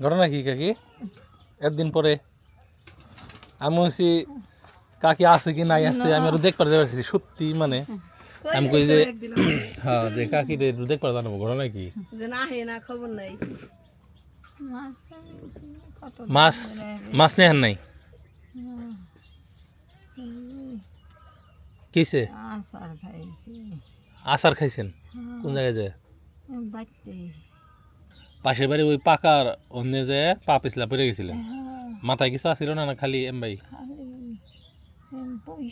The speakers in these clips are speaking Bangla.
ঘটনা কি কাকি? একদিন পরে আমি বলছি কাকি আছে কি নাই আছে আমি আরও দেখতে পারছি সত্যি মানে। আমি কই যে হ্যাঁ যে কাকি রে দেখতে জানাব ঘটনা কি? যে না হে না খবর নাই। মাছ মাছ নেহান নাই কিসে? আচার খাইছেন? কোন জায়গায় যায় পাশের বাড়ি ওই পাকার অন্য যে পা পিছলা পড়ে গেছিলেন। মাথায় কিছু আসছিল না না খালি এম ভাই?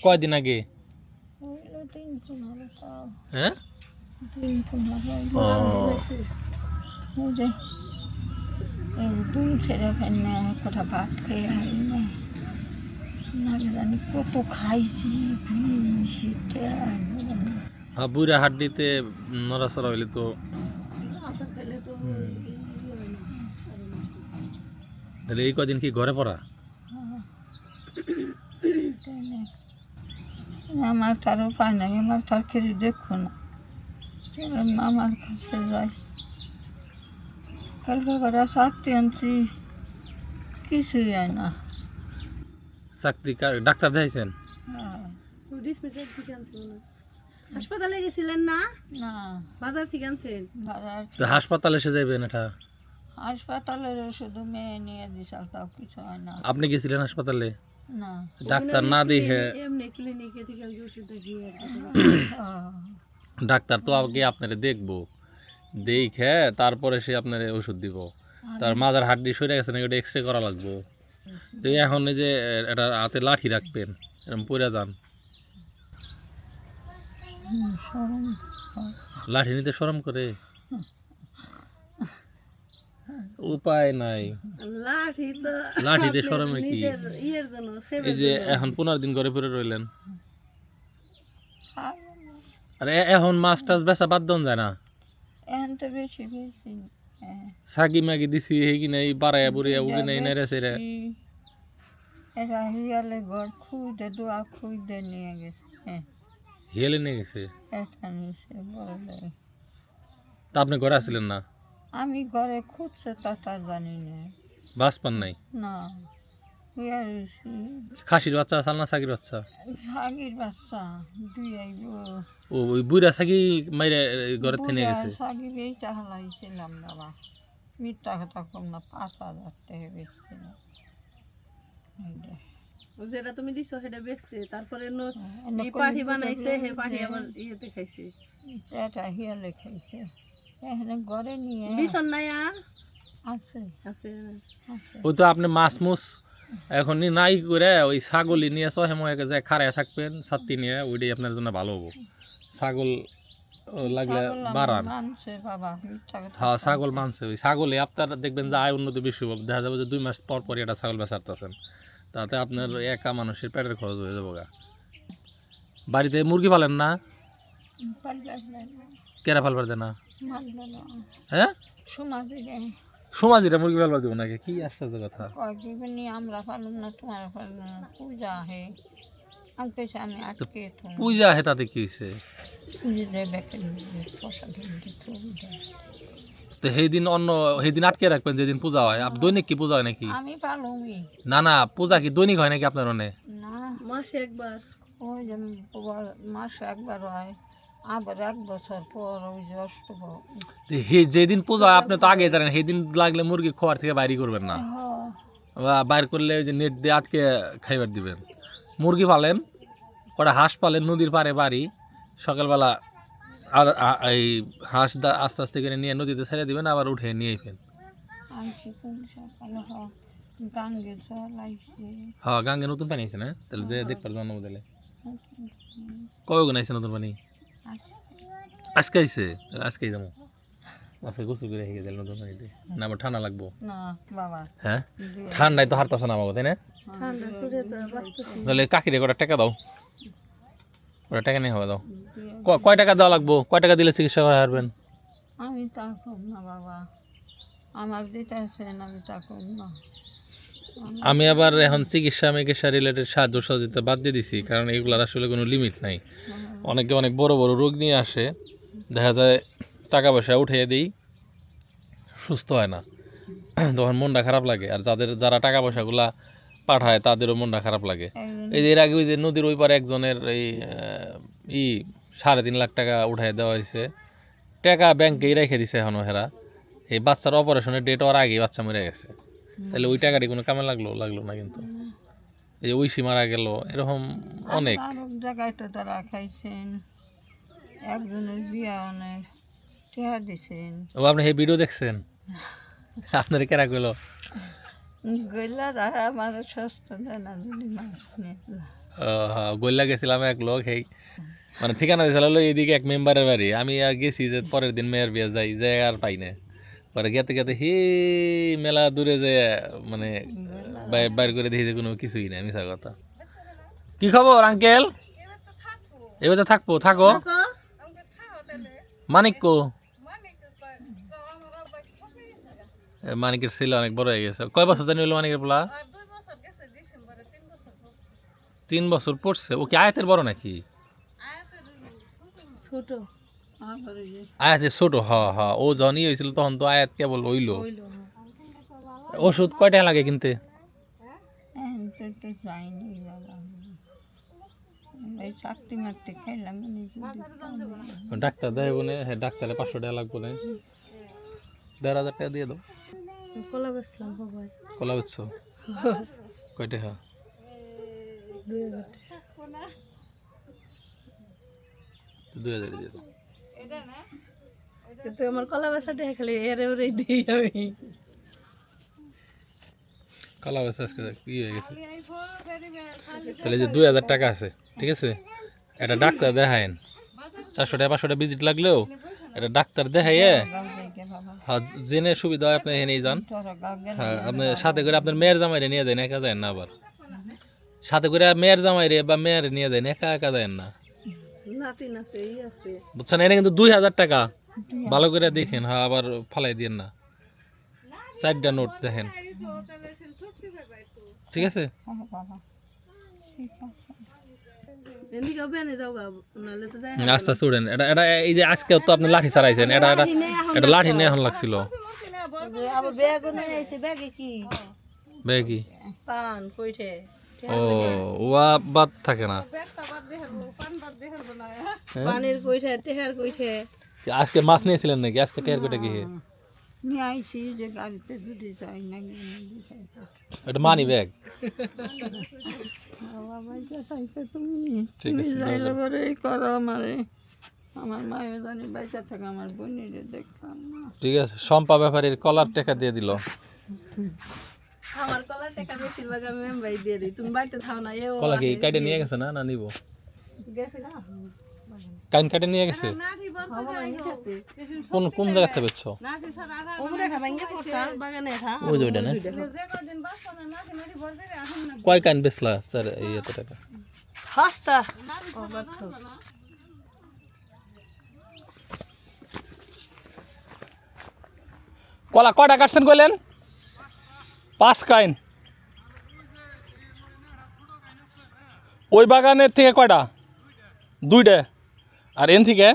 কয়দিন আগে? হ্যাঁ? ভাত খেয়ে না কত খাইছি হ্যাঁ বুড়া হাড্ডিতে নড়াচড়া হইলে তো আসার খেলে তো তাহলে এই কদিন কি ঘরে পড়া? আমার তার উপায় নাই আমার তার খেয়ে দেখো না। এরম আমার কাছে যাই। কালকে করে শাকতে আনছি কিছুই হয় না। চাকরি কার- ডাক্তার দেখাইছেন? হ্যাঁ, হাসপাতালে গেছিলেন না? না। বাজার থেকে আনছেন? হাসপাতালে এসে যাইবেন এটা? হাসপাতালের শুধু মেয়ে নিয়ে দিশাল তাও কিছু হয় না। আপনি গেছিলেন হাসপাতালে? না। ডাক্তার না দেখে এমনি ক্লিনিকে থেকে ওষুধ দিয়ে ডাক্তার তো আগে আপনারে দেখব। দেখে তারপরে সে আপনার ওষুধ দিব। তার মাজার হাড্ডি সরে গেছে নাকি ওটা এক্স রে করা লাগবো। তো এখন এই যে এটা হাতে লাঠি রাখবেন এরকম পরে যান। লাঠি নিতে সরম করে? উপায় নাই। লাঠি তো লাঠিতে সরমে কি? এই যে এখন পনেরো দিন ঘরে ফিরে রইলেন। না। আর এখন মাছ টাছ বেচা বাদ দেন যায় না? এখন তো বেশি বেশি হ্যাঁ। সাগি মাগি দিছি হেগি নাই বাড়াইয়া বুড়িয়া উগি নাই নেড়ে সেরে এরা হিয়ালে ঘর খুঁজে দোয়া খুঁজে নিয়ে গেছে হ্যাঁ। হেলে নিয়ে গেছে? এটা নিচে বলে। তা আপনি ঘরে আসছিলেন না? আমি ঘরে খুঁজছে তা তার জানি না বাস পান নাই না হুইয়া রয়েছি খাসির বাচ্চা আসাল না সাগির বাচ্চা? সাগির বাচ্চা দুই আইব ও ওই বুড়া মাইরে ঘরে থেকে নিয়ে গেছে? সাগির এইটা হালাইছিলাম বাবা। মিথ্যা কথা কম না পাঁচ হাজার টাকা বেচছিলাম। যেটা তুমি দিছো সেটা বেচছে তারপরে ন- হ্যাঁ, এই পাঠি বানাইছে হে পাঠি আবার ইয়েতে খাইছে। এটা হিয়ালে খাইছে। এখানে ঘরে নিয়ে বিছন নাই আর? আছে। আছে। আছে। ওই তো আপনি মাছ মুছ এখন নাই করে ওই ছাগলই নিয়ে সহে মহে যায় খাড়ায় থাকবেন ছাত্তি নিয়ে ওইটাই আপনার জন্য ভালো হব। ছাগল লাগলে বাড়ান। হ্যাঁ ছাগল মানছে। ওই ছাগলে আপনার দেখবেন যে আয় উন্নতি বেশি হবে দেখা যাবে যে দুই মাস পর পর এটা ছাগল বেচারতেছেন তাতে আপনার একা মানুষের পেটের খরচ হয়ে যাব গা বাড়িতে মুরগি পালেন না? কেরা ফালবার দেয় না হ্যাঁ? সমাজিরা মুরগি ফালবার দেবো নাকি? কি আশ্চর্য কথা। আমরা না তোমার পূজা হে পূজা হে তাতে কি হয়েছে তো সেই দিন অন্য সেই দিন আটকে রাখবেন যেদিন পূজা হয়। আপ দৈনিক কি পূজা হয় নাকি? আমি পালুমি না না পূজা কি দৈনিক হয় নাকি আপনার মনে? না। মাসে একবার। ওই মাসে একবার হয়। আবার এক বছর পর ওই যে হে যেদিন পূজা হয় আপনি তো আগে জানেন সেই দিন লাগলে মুরগি খোয়ার থেকে বাইরে করবেন না। বা বাইর করলে ওই যে নেট দিয়ে আটকে খাইবার দিবেন। মুরগি পালেন কটা হাঁস পালেন নদীর পাড়ে বাড়ি সকালবেলা আর এই হাঁস আস্তে আস্তে করে নিয়ে নদীতে ছেড়ে দিবেন আবার উঠে নিয়ে গাঙ্গে হ্যাঁ গাঙ্গে নতুন পানি আছে না? তাহলে যে দেখবার জন্ম দিলে। কবে গুণ আইছে নতুন পানি? আজকে আইছে? তাহলে আজকেই যাব আজকে গোসল করে নতুন না আবার ঠান্ডা লাগবো। না বাবা। হ্যাঁ? ঠান্ডায় তো হারতাছে না বাবা তাই না? তাহলে কাকিরে কটা টাকা দাও। ওটা টাকা নিয়ে হবে দাও। কয় টাকা দেওয়া লাগবো? কয় টাকা দিলে চিকিৎসা করা হারবেন? আমি তা কম না বাবা। আমার দিতেছেন আমি তা কম না। আমি আবার এখন চিকিৎসা মিকিৎসা রিলেটেড সাহায্য সহযোগিতা বাদ দিয়ে দিছি কারণ এগুলার আসলে কোনো লিমিট নাই। অনেকে অনেক বড় বড় রোগ নিয়ে আসে। দেখা যায় টাকা পয়সা উঠিয়ে দিই সুস্থ হয় না। তখন মনটা খারাপ লাগে। আর যাদের যারা টাকা পয়সাগুলা পাঠায় তাদেরও মনটা খারাপ লাগে। এই যে এর আগে ওই যে নদীর ওই পারে একজনের এই ই সাড়ে তিন লাখ টাকা উঠাই দেওয়া হয়েছে। টাকা ব্যাংকেই রেখে দিছে এখনও হেরা। এই বাচ্চার অপারেশনের ডেট হওয়ার আগেই বাচ্চা মরে গেছে। তাহলে ওই টাকাটি কোনো কামে লাগল লাগল না কিন্তু। এই যে ঐশী মারা গেল এরকম অনেক। জায়গায় তো তারা খাইছেন একজনের বিয়া অনেক টেহা দিছেন। ও আপনি এই ভিডিও দেখছেন? আপনার কেরা গেলো গইলা রাহা আমার সস্তা দেয় না যদি মাছ নিয়ে গল্লা গেছিলাম এক লোক এই মানে ঠিকানা দিয়েছিল এদিকে এক মেম্বারের বাড়ি। আমি আর গেছি যে পরের দিন মেয়ের বিয়ে যাই যাই আর পাই না। পরে গেতে গেতে হে মেলা দূরে যে মানে বাইর করে দেখি যে কোনো কিছুই নাই মিশা কথা। কি খবর, আঙ্কেল? এবার তো থাকব, থাকো। মানিক কো মানিকের ছেলে অনেক বড় হয়ে গেছে। কয় বছর জানি হলো মানিকের পোলা? তিন বছর পড়ছে। ও কি আয়াতের বড় নাকি? ছোট। যে ছোট হ হ ও যখনই হয়েছিল তখন তো আয়াত কেবল হইল। হইল ওষুধ কয়টা লাগে কিনতে? হ্যাঁ মানে ডাক্তার দেয় বলে হ্যাঁ ডাক্তারে পাঁচশো টাকা লাগবে না দেড় হাজার টাকা দিয়ে দাও। কলা বেচলাম সবাই কলা বেচছো? কয়টা হ্যাঁ? দুই হাজার দুই হাজার দিয়ে দাও। কিন্তু আমার কলা বেচা টাকা খালি এরে ওরে দিই আমি। কলা বেচা আজকে কি হয়ে গেছে। তাহলে যে দুই হাজার টাকা আছে ঠিক আছে? এটা ডাক্তার দেখায়েন। চারশো টাকা পাঁচশো টাকা ভিজিট লাগলেও এটা ডাক্তার দেখাইয়ে হ্যাঁ জেনে সুবিধা হয় আপনি এনেই যান। হ্যাঁ আপনি সাথে করে আপনার মেয়ের জামাইরে নিয়ে দেন একা যায় না আবার। সাথে করে মেয়ের জামাইরে বা মেয়ের নিয়ে দেন একা একা যায় না। এই আছে। বুঝছেন এটা কিন্তু দুই হাজার টাকা। ভালো করে দেখেন হ্যাঁ আবার ফালাই দিন না। চারটা নোট দেখেন। ঠিক আছে? আস্তে আস্তে উঠেন। এটা এটা এই যে আজকে তো আপনি লাঠি চালাইছেন এটা এটা এটা লাঠি নিয়ে এখন লাগছিল। ব্যাগ নিয়ে আইছে ব্যাগে কি? পান কইঠে। ও ওয়া বাদ থাকে না। পানির কইঠে টেহার কইঠে। আজকে মাছ নিয়েছিলেন নাকি? আজকে টেয়ার কোটা কি? নিয়ে যে গাড়িতে যদি যাই না এটা মানি ব্যাগ। তুমি ঠিক আছে, যাইলে করে এই করো আমারে। আমার মায়ের জানি বাইচা থাকে আমার বোনের দেখলাম ঠিক আছে সম্পা ব্যাপারীর কলার টাকা দিয়ে দিল। আমার কলার টাকা বেশিরভাগ আমি মেম্বাই দিয়ে দিই। তুমি বাড়িতে থাও না এও কলা কি কাটে নিয়ে গেছে না? না নিব। গেছে না? কাইন কাটে নিয়ে গেছে? কোন কোন জায়গা থেকে বেচছো? ওই না? কয় কাইন বেচলা স্যার এই এত টাকা? হস্তা কলা কয়টা কাটছেন কইলেন? পাঁচ কাইন। ওই বাগানের থেকে কয়টা? দুইটা। আর এন থেকে?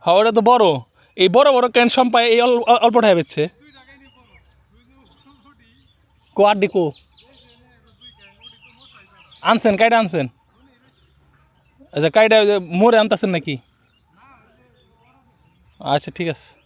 হ্যাঁ ওটা তো বড়। এই বড় বড় ক্যান সম্পায় এই অল- অল্প টাকা বেচছে। কো আড্ডি কো? আনছেন, কাইটা আনছেন? আচ্ছা কাইটা মোড়ে আনতেছেন নাকি? আচ্ছা ঠিক আছে।